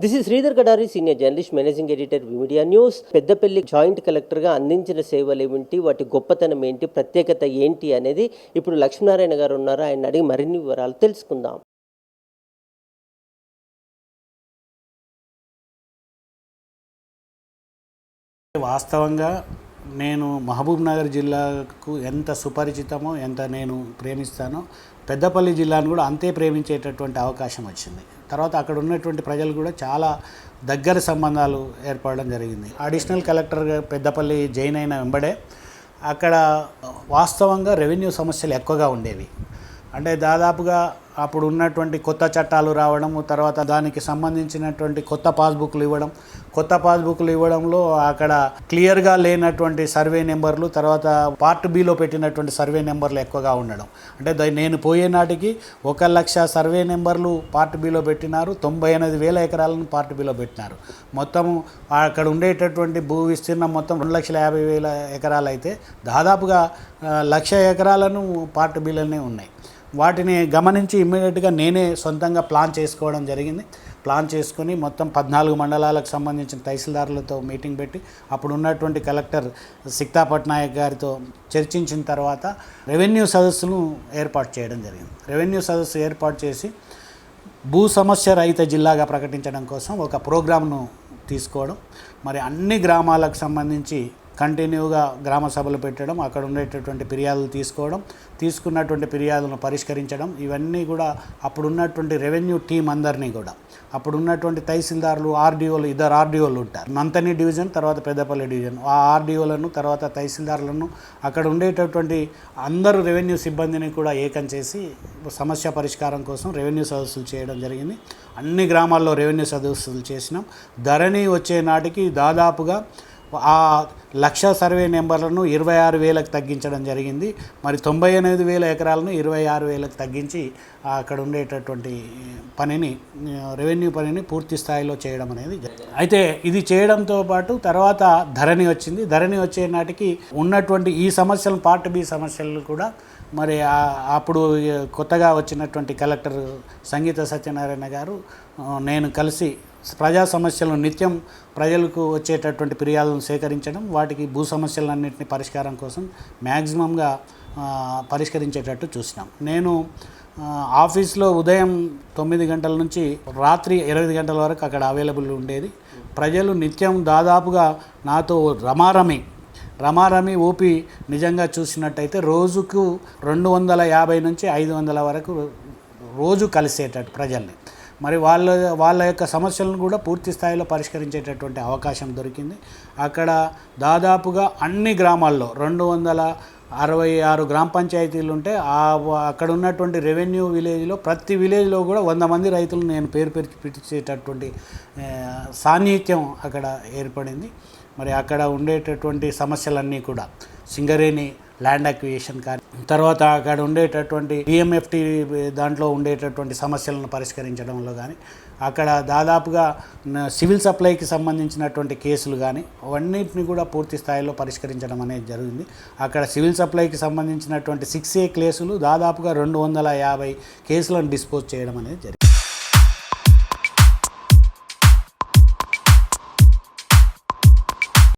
This is Sridhar Gadari senior journalist managing editor media news Peddapalli joint కలెక్టర్గా అందించిన సేవలు ఏమిటి? వాటి గొప్పతనం ఏంటి? ప్రత్యేకత ఏంటి అనేది ఇప్పుడు లక్ష్మీనారాయణ గారు ఉన్నారు. ఆయన అడిగి మరిన్ని వివరాలు తెలుసుకుందాం. వాస్తవంగా నేను మహబూబ్ నగర్ జిల్లాకు ఎంత సుపరిచితమో ఎంత నేను ప్రేమిస్తానో పెద్దపల్లి జిల్లాను కూడా అంతే ప్రేమించేటటువంటి అవకాశం వచ్చింది. తర్వాత అక్కడ ఉన్నటువంటి ప్రజలు కూడా చాలా దగ్గర సంబంధాలు ఏర్పడడం జరిగింది. అడిషనల్ కలెక్టర్గా పెద్దపల్లి జైన్ అయిన వెంబడే అక్కడ వాస్తవంగా రెవెన్యూ సమస్యలు ఎక్కువగా ఉండేవి. అంటే దాదాపుగా అప్పుడు ఉన్నటువంటి కొత్త చట్టాలు రావడం తర్వాత దానికి సంబంధించినటువంటి కొత్త పాస్బుక్లు ఇవ్వడం. కొత్త పాస్బుక్లు ఇవ్వడంలో అక్కడ క్లియర్గా లేనటువంటి సర్వే నెంబర్లు తర్వాత పార్ట్ బిలో పెట్టినటువంటి సర్వే నెంబర్లు ఎక్కువగా ఉండడం. అంటే ద- నేను పోయే నాటికి ఒక లక్ష సర్వే నెంబర్లు పార్ట్ బిలో పెట్టినారు తొంభై ఎనిమిది వేల ఎకరాలను పార్ట్ బిలో పెట్టినారు. మొత్తం అక్కడ ఉండేటటువంటి భూ విస్తీర్ణం మొత్తం రెండు లక్షల యాభై వేల ఎకరాలు అయితే దాదాపుగా లక్ష ఎకరాలను పార్ట్ బిలోనే ఉన్నాయి. వాటిని గమనించి ఇమ్మీడియట్గా నేనే సొంతంగా ప్లాన్ చేసుకోవడం జరిగింది. ప్లాన్ చేసుకుని మొత్తం పద్నాలుగు మండలాలకు సంబంధించిన తహసీల్దారులతో మీటింగ్ పెట్టి అప్పుడు ఉన్నటువంటి కలెక్టర్ సిక్తా పట్నాయక్ గారితో చర్చించిన తర్వాత రెవెన్యూ సదస్సును ఏర్పాటు చేయడం జరిగింది. రెవెన్యూ సదస్సు ఏర్పాటు చేసి భూ సమస్య రహిత జిల్లాగా ప్రకటించడం కోసం ఒక ప్రోగ్రామ్ను తీసుకోవడం. మరి అన్ని గ్రామాలకు సంబంధించి కంటిన్యూగా గ్రామ సభలు పెట్టడం అక్కడ ఉండేటటువంటి ఫిర్యాదులు తీసుకోవడం తీసుకున్నటువంటి ఫిర్యాదులను పరిష్కరించడం ఇవన్నీ కూడా అప్పుడు ఉన్నటువంటి రెవెన్యూ టీం అందరినీ కూడా. అప్పుడు ఉన్నటువంటి తహసీల్దారులు ఆర్డీఓలు ఇద్దరు ఆర్డీఓలు ఉంటారు. నంతని డివిజన్ తర్వాత పెద్దపల్లి డివిజన్. ఆ ఆర్డీఓలను తర్వాత తహసీల్దారులను అక్కడ ఉండేటటువంటి అందరూ రెవెన్యూ సిబ్బందిని కూడా ఏకం చేసి సమస్య పరిష్కారం కోసం రెవెన్యూ సదస్సులు చేయడం జరిగింది. అన్ని గ్రామాల్లో రెవెన్యూ సదస్సులు చేసినాం. ధరణి వచ్చే నాటికి దాదాపుగా ఆ లక్ష సర్వే నెంబర్లను ఇరవై ఆరు వేలకు తగ్గించడం జరిగింది. మరి తొంభై ఎనిమిది వేల ఎకరాలను ఇరవై ఆరు వేలకు తగ్గించి అక్కడ ఉండేటటువంటి పనిని రెవెన్యూ పనిని పూర్తి స్థాయిలో చేయడం అనేది అయితే ఇది చేయడంతో పాటు తర్వాత ధరణి వచ్చింది. ధరణి వచ్చే నాటికి ఉన్నటువంటి ఈ సమస్యలు పార్ట్ బి సమస్యలు కూడా మరి అప్పుడు కొత్తగా వచ్చినటువంటి కలెక్టర్ సంగీత సత్యనారాయణ గారు నేను కలిసి ప్రజా సమస్యలను నిత్యం ప్రజలకు వచ్చేటటువంటి ఫిర్యాదులను సేకరించడం వాటికి భూ సమస్యలన్నింటినీ పరిష్కారం కోసం మ్యాక్సిమంగా పరిష్కరించేటట్టు చూసినాం. నేను ఆఫీస్లో ఉదయం తొమ్మిది గంటల నుంచి రాత్రి ఇరవై గంటల వరకు అక్కడ అవైలబుల్ ఉండేది. ప్రజలు నిత్యం దాదాపుగా నాతో రమారమి రమారమి ఓపి నిజంగా చూసినట్టయితే రోజుకు రెండు వందల యాభై నుంచి ఐదు వందల వరకు రోజు కలిసేటట్టు ప్రజల్ని. మరి వాళ్ళ వాళ్ళ యొక్క సమస్యలను కూడా పూర్తి స్థాయిలో పరిష్కరించేటటువంటి అవకాశం దొరికింది. అక్కడ దాదాపుగా అన్ని గ్రామాల్లో రెండు వందల అరవై ఆరు గ్రామ పంచాయతీలు ఉంటే ఆ అక్కడ ఉన్నటువంటి రెవెన్యూ విలేజ్లో ప్రతి విలేజ్లో కూడా వంద మంది రైతులు నేను పేరు పెరిచి పిలిచేటటువంటి సాన్నిహిత్యం అక్కడ ఏర్పడింది. మరి అక్కడ ఉండేటటువంటి సమస్యలన్నీ కూడా సింగరేణి ల్యాండ్ అక్విజిషన్ కానీ తర్వాత అక్కడ ఉండేటటువంటి బిఎంఎఫ్టీ దాంట్లో ఉండేటటువంటి సమస్యలను పరిష్కరించడంలో కానీ అక్కడ దాదాపుగా సివిల్ సప్లైకి సంబంధించినటువంటి కేసులు కానీ అవన్నిటిని కూడా పూర్తి స్థాయిలో పరిష్కరించడం అనేది జరిగింది. అక్కడ సివిల్ సప్లైకి సంబంధించినటువంటి సిక్స్ ఏ కేసులు దాదాపుగా రెండు వందల యాభై కేసులను డిస్పోజ్ చేయడం అనేది జరిగింది.